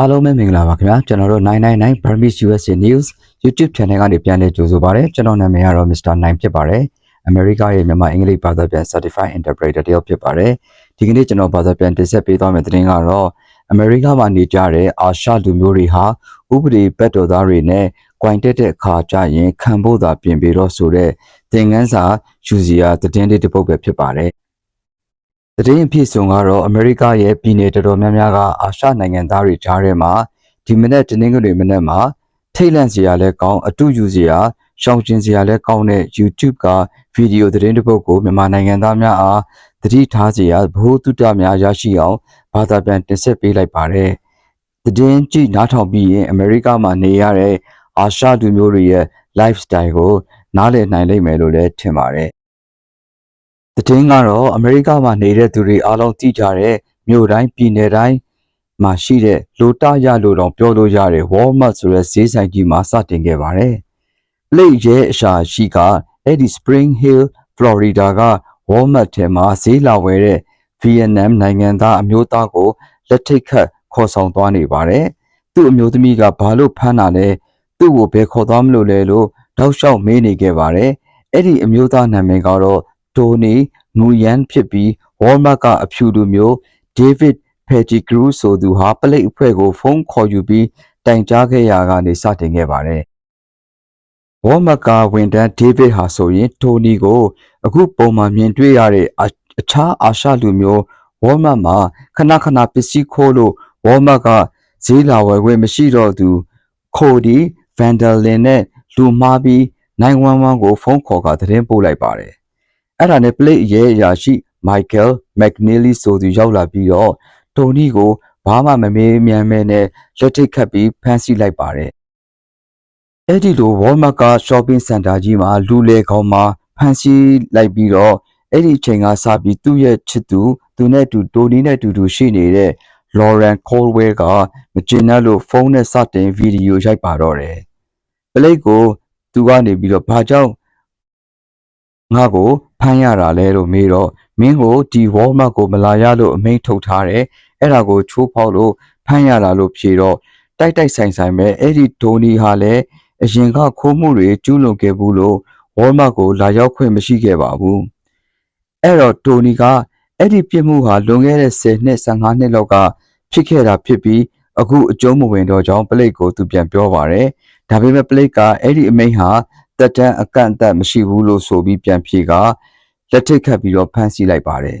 အားလုံးပဲမင်္ဂလာပါခင်ဗျာကျွန်တော်တို့999 Burmese USA News YouTube Channel ကနေပြန်လည်ကြိုဆိုပါရစေကျွန်တော်နာမည်ကတော့ Mr. 9ဖြစ်ပါတယ်အမေရိကရဲ့မြန်မာအင်္ဂလိပ်ဘာသာပြန် Certified Interpreter တယောက်ဖြစ်ပါတယ်ဒီကနေ့ကျွန်တော်ဘာသာပြန်တင်ဆက်ပေးသွားမယ့်သတင်းကတော့အမေရိကမှာနေကြတဲ့အာရှလူမျိုးတွေဟာဥပဒေဘက်တော်သားတွေနဲ့ကြွိုင်တက်တဲ့အခါကျရင်ခံဖို့သာပြင်ပြီးတော့ဆိုတဲ့သင်ခန်းစာယူစီယာသတင်းလေးတစ်ပုဒ်ပဲဖြစ်ပါတယ် သတင်းအဖြစ်ဆုံးကတော့အမေရိကရဲ့ပြည်내တော်တော်များများကအာရှနိုင်ငံသားတွေကြားထဲမှာဒီမနေ့တနင်္ဂနွေမနေ့မှာထိတ်လန့်စရာလဲကောင်းအတူယူစရာရှောင်ကျဉ်စရာလဲကောင်းတဲ့ YouTube ကဗီဒီယိုသတင်းတစ်ပုဒ်ကိုမြန်မာနိုင်ငံသားများအားသတိထားစရာဘ ਹੁ တုတများရရှိအောင်ဘာသာပြန်တင်ဆက်ပေးလိုက်ပါတယ်။သတင်းကြည့်နားထောင်ပြီးရင်အမေရိကမှာနေရတဲ့အာရှလူမျိုးတွေရဲ့ lifestyle ကိုနားလည်နိုင်လိမ့်မယ်လို့လည်းထင်ပါတယ်။ သတင်းကတော့အမေရိကမှာနေတဲ့သူတွေအားလုံးသိကြတဲ့မြို့တိုင်းပြည်နယ်တိုင်းမှာရှိတဲ့လိုတရလို့တော့ပြောလို့ရတဲ့ Walmart ဆိုတဲ့ဈေးဆိုင်ကြီးမှာစတင်ခဲ့ပါတယ်။လိတ်ရဲအရှာရှိကအဲ့ဒီ Spring Hill Florida က Walmart ထဲမှာဈေးလာဝယ်တဲ့ Vietnam နိုင်ငံသားအမျိုးသားကိုလက်ထိတ်ခတ်ခေါ်ဆောင်သွားနေပါတယ်။သူ့အမျိုးသမီးကဘာလို့ဖမ်းတာလဲသူ့ကိုဘယ်ခေါ်သွားမလို့လဲလို့တောက်လျှောက်မေးနေခဲ့ပါတယ်။အဲ့ဒီအမျိုးသားနာမည်ကတော့ တိုနီငူယန်ဖြစ်ပြီး Walmart ကအဖြူလူမျိုး David Pettigrew ဆိုသူဟာပလိတ်အဖွဲ့ကိုဖုန်းခေါ်ယူပြီးတိုင်ကြားခဲ့ရာကနေစတင်ခဲ့ပါတယ်။ Walmart ကဝန်ထမ်း David ဟာဆိုရင်တိုနီကို အခုပုံမှန်မြင်တွေ့ရတဲ့အအခြားအာရှလူမျိုး Walmart မှာခဏခဏပစ္စည်းခိုးလို့ Walmart ကဈေးလာဝယ်ခွင့်မရှိတော့သူခိုဒီဗန်ဒလင်နဲ့လူမှားပြီး911ကိုဖုန်းခေါ်ကသတင်းပို့လိုက်ပါတယ်။ အဲ့ဒါနဲ့ plate ရဲအရာရှိ Michael McNeely ဆိုသူရောက်လာပြီးတော့တိုနီကိုဘာမှမမေးမြန်းမဲနဲ့လက်ထိတ်ခတ်ပြီးဖမ်းဆီးလိုက်ပါတယ်။အဲ့ဒီလို Walmart က shopping center ကြီးမှာလူလေကောင်မှာဖမ်းဆီးလိုက်ပြီးတော့အဲ့ဒီအချိန်ကစပြီးသူ့ရဲ့ချစ်သူသူနဲ့အတူတိုနီနဲ့အတူတူရှိနေတဲ့ Lauren Colwell ကမကျေနပ်လို့ဖုန်းနဲ့စတင်ဗီဒီယိုရိုက်ပါတော့တယ်။ပလိတ်ကိုသူကနေပြီးတော့ဘာကြောင့် ငါ့ကိုဖမ်းရတာလဲလို့မေးတော့မင်းကိုဒီ Walmart ကိုမလာရလို့အမိန့်ထုတ်ထားတယ်။အဲ့ဒါကိုချိုးဖောက်လို့ဖမ်းရတာလို့ဖြေတော့တိုက်တိုက်ဆိုင်ဆိုင်ပဲအဲ့ဒီဒိုနီဟာလည်းအရင်ကခိုးမှုတွေကျူးလွန်ခဲ့ဘူးလို့ Walmart ကိုလာရောက်ခွင့်မရှိခဲ့ပါဘူး။အဲ့တော့တိုနီကအဲ့ဒီပြစ်မှုဟာလွန်ခဲ့တဲ့10နှစ်15နှစ်လောက်ကဖြစ်ခဲ့တာဖြစ်ပြီးအခုအကျုံးမဝင်တော့ကြောင်းပလိတ်ကိုသူပြန်ပြောပါတယ်။ဒါပေမဲ့ပလိတ်ကအဲ့ဒီအမိန့်ဟာ တက်တန်းအကန့်အသတ်မရှိဘူးလို့ဆိုပြီးပြန်ဖြေကလက်ထိတ်ခတ်ပြီးတော့ဖမ်းဆီးလိုက်ပါတယ်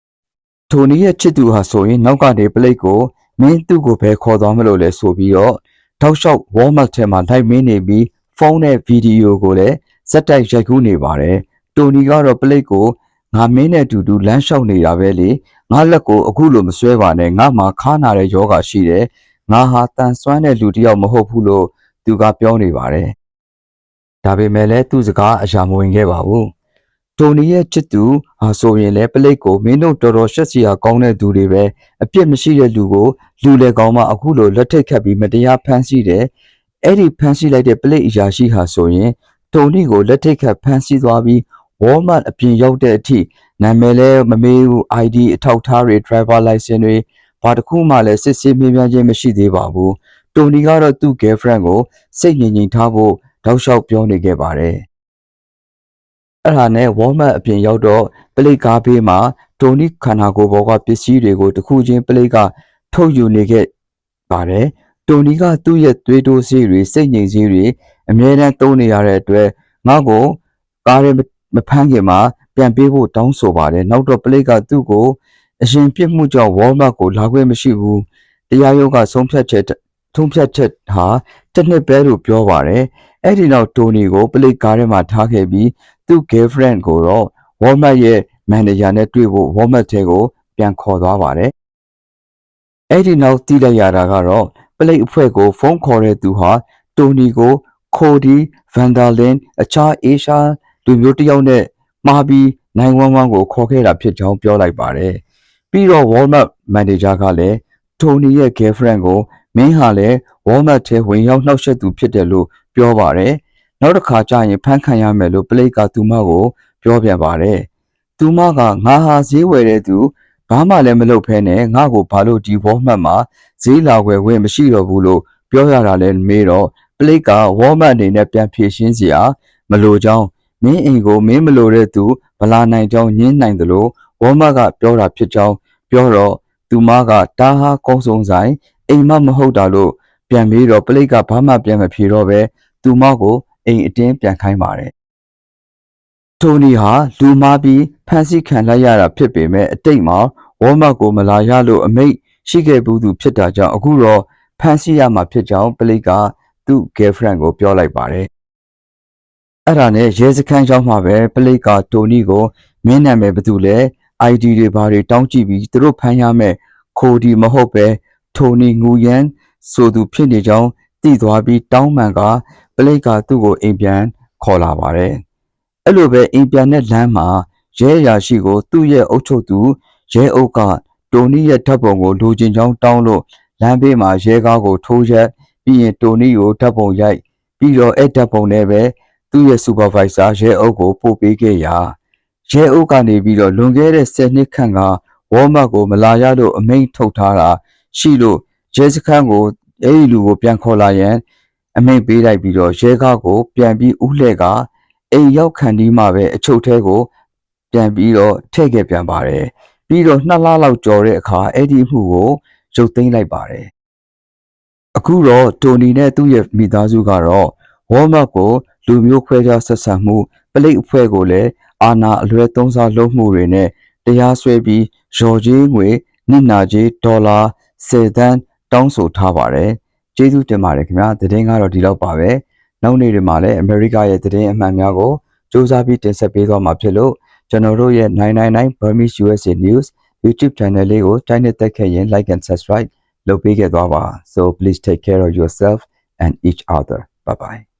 ။ထိုနီရဲ့ချစ်သူဟာဆိုရင်နောက်ကနေပလိတ်ကိုမင်းသူ့ကိုဘယ်ခေါ်သွားမလို့လဲဆိုပြီးတော့ထောက်လျှောက် Walmart ထဲမှာလိုက်မင်းနေပြီးဖုန်းနဲ့ဗီဒီယိုကိုလည်းစက်တိုက်ရိုက်ကူးနေပါတယ်။တိုနီကတော့ပလိတ်ကိုငါမင်းနဲ့အတူတူလမ်းလျှောက်နေတာပဲလေငါလက်ကိုအခုလိုမဆွဲပါနဲ့ငါမှာခါနာတဲ့ယောဂရှိတယ်ငါဟာတန်ဆွမ်းတဲ့လူတစ်ယောက်မဟုတ်ဘူးလို့သူကပြောနေပါတယ် ဒါပေမဲ့လည်းသူ့စကားအရာမဝင်ခဲ့ပါဘူးတိုနီရဲ့ချစ်သူဟာဆိုရင်လည်းပလိတ်ကိုမင်းတို့တော်တော်ရှက်စရာကောင်းတဲ့သူတွေပဲအပြစ်မရှိတဲ့လူကိုလူလေကောင်းမှအခုလိုလက်ထိတ်ခတ်ပြီးမတရားဖမ်းဆီးတယ်အဲ့ဒီဖမ်းဆီးလိုက်တဲ့ပလိတ်အရာရှိဟာဆိုရင်တိုနီကိုလက်ထိတ်ခတ်ဖမ်းဆီးသွားပြီး Walmart အပြင်ရောက်တဲ့အထိနာမည်လည်းမမေးဘူး ID အထောက်အထားတွေ driver license တွေဘာတစ်ခုမှလည်းစစ်ဆေးမေးမြန်းခြင်းမရှိသေးပါဘူးတိုနီကတော့သူ့ girlfriend ကိုစိတ်ငြိမ်ငြိမ်ထားဖို့ တောက်လျှောက်ပြောနေခဲ့ပါတယ်အဲ့ဒါနဲ့ Walmart အပြင်ရောက်တော့ပလိတ်ကားဘေးမှာတိုနီခန္ဓာကိုယ်ပေါ်ကပစ္စည်းတွေကိုတစ်ခုချင်းပလိတ်ကထုတ်ယူနေခဲ့ပါတယ်တိုနီကသူ့ရဲ့သွေးတိုးဆေးတွေစိတ်ငြိမ်ဆေးတွေအမြဲတမ်းသုံးနေရတဲ့အတွက်ငါ့ကိုကားရဲမဖမ်းခင်မှာပြန်ပေးဖို့တောင်းဆိုပါတယ်နောက်တော့ပလိတ်ကသူ့ကိုအရင်ပြစ်မှုကြောင့် Walmart ကိုလာခွင့်မရှိဘူးတရားရုံးကဆုံးဖြတ်ချက်ထုံးဖြတ်ချက်ဟာတစ်နှစ်ပဲလို့ပြောပါတယ် အဲ့ဒီနောက်တိုနီကိုပလိတ်ကားထဲမှာထားခဲ့ပြီးသူ့ girlfriend ကိုတော့ Walmart ရဲ့မန်နေဂျာနဲ့တွေ့ဖို့ Walmart ထဲကိုပြန်ခေါ်သွားပါတယ်အဲ့ဒီနောက်သိလိုက်ရတာကတော့ပလိတ်အဖွဲ့ကိုဖုန်းခေါ်တဲ့သူဟာတိုနီကိုခိုဒီဗန်ဒါလင်အခြားအေရှားလူမျိုးတစ်ယောက်နဲ့မှားပြီး911ကိုခေါ်ခဲ့တာဖြစ်ကြောင်းပြောလိုက်ပါတယ်။ပြီးတော့ Walmart manager ကလည်းတိုနီရဲ့ girlfriend ကိုမင်းဟာလည်း Walmart ထဲဝင်ရောက်နှောက်ယှက်သူဖြစ်တယ်လို့ ပြောပါတယ်။နောက်တစ်ခါကျရင်ဖမ်းခံရမယ်လို့ပလိတ်ကသူမကိုပြောပြန်ပါတယ်။သူမကငါဟာဈေးဝယ်တဲ့သူဘဘာမှလည်းမလုပ်ဖဲနဲ့ငါ့ကိုဘာလို့ဒီဝေါ်မတ်မှာဈေးလာွယ်ဝင်မရှိတော့ဘူးလို့ပြောရတာလဲမေးတော့ပလိတ်ကဝေါ်မတ်အနေနဲ့ပြန်ဖြေရှင်းစရာမလိုကြောင်းမင်းအိမ်ကိုမင်းမလိုတဲ့သူဗလာနိုင်ကြောင်းညင်းနိုင်တယ်လို့ဝေါ်မတ်ကပြောတာဖြစ်ကြောင်းပြောတော့သူမကတားဟာကုန်းစုံဆိုင်အိမ်မမဟုတ်တာလို့ ပြန်ပြီးတော့ပလိတ်ကဘာမှပြန်မဖြေတော့ပဲသူမကိုအိမ်အတင်းပြန်ခိုင်းပါတယ်တိုနီဟာလူမားပြီးဖန်ဆီးခံလိုက်ရတာဖြစ်ပေမဲ့အတိတ်မှာဝေါ်မတ်ကိုမလာရလို့အမိတ်ရှိခဲ့ဘူးသူဖြစ်တာကြောင့်အခုတော့ဖန်ဆီးရမှာဖြစ်ကြောင်းပလိတ်ကသူ့ girlfriend ကိုပြောလိုက်ပါတယ်အဲ့ဒါနဲ့ရဲစခန်းရောက်မှပဲပလိတ်ကတိုနီကိုမင်းနာမည်ဘာတူလဲ ID တွေဘာတွေတောင်းကြည့်ပြီးသူတို့ဖမ်းရမဲ့ခိုဒီမဟုတ်ပဲထိုနီငူယန် ဆိုသူဖြစ်နေကြောင်းသိသွားပြီးတောင်းပန်ကပလိတ်ကသူ့ကိုအိမ်ပြန်ခေါ်လာပါတယ်အဲ့လိုပဲအိမ်ပြန်တဲ့လမ်းမှာရဲအရာရှိကိုသူ့ရဲ့အုပ်ချုပ်သူရဲအုပ်ကတိုနီရဲ့ဓာတ်ပုံကိုလိုချင်ကြောင်းတောင်းလို့လမ်းဘေးမှာရဲကားကိုထိုးရက်ပြီးရင်တိုနီကိုဓာတ်ပုံရိုက်ပြီးတော့အဲ့ဓာတ်ပုံနဲ့ပဲသူ့ရဲ့ supervisor ရဲအုပ်ကိုပို့ပေးခဲ့ရာရဲအုပ်ကနေပြီးတော့လွန်ခဲ့တဲ့10နှစ်ခန့်ကဝေါ်မတ်ကိုမလာရလို့အမိန့်ထုတ်ထားတာရှိလို့ ရဲစခန်းကိုအဲ့ဒီလူကိုပြန်ခေါ်လာရန် အမိန့်ပေးလိုက်ပြီးတော့ရဲကားကို ပြန်ပြီးဥလှဲ့ကအိမ်ရောက်ခံဒီမှပဲအချုပ်ထဲကို ပြန်ပြီးတော့ထည့်ခဲ့ပြန်ပါတယ်ပြီးတော့နှစ်လလောက်ကြော်တဲ့အခါအဲ့ဒီအမှုကိုရုပ်သိမ်းလိုက်ပါတယ်အခုတော့တိုနီနဲ့သူ့ရဲ့မိသားစုကတော့ဝေါ်မတ်ကိုလူမျိုးခွဲခြားဆက်ဆံမှုပလိတ်အဖွဲ့ကိုလည်းအာဏာအလွဲသုံးစားလုပ်မှုတွေနဲ့တရားစွဲပြီးရော်ကြီးငွေနစ်နာကြီးဒေါ်လာ10သန်း တောင်းဆိုထားပါတယ်။ကျေးဇူးတင်ပါတယ်ခင်ဗျာ။သတင်းကတော့ဒီလောက်ပါပဲ။နောက်နေ့တွေမှာလည်းအမေရိကရဲ့သတင်းအမှန်များကိုစူးစမ်းပြီးတင်ဆက်ပေးသွားမှာဖြစ်လို့ကျွန်တော်တို့ရဲ့999 Burmese USA News YouTube channel လေးကိုတိုင်းနဲ့တက်ခဲ့ရင် like and subscribe လုပ်ပေးခဲ့သွားပါ so please take care of yourself and each other bye bye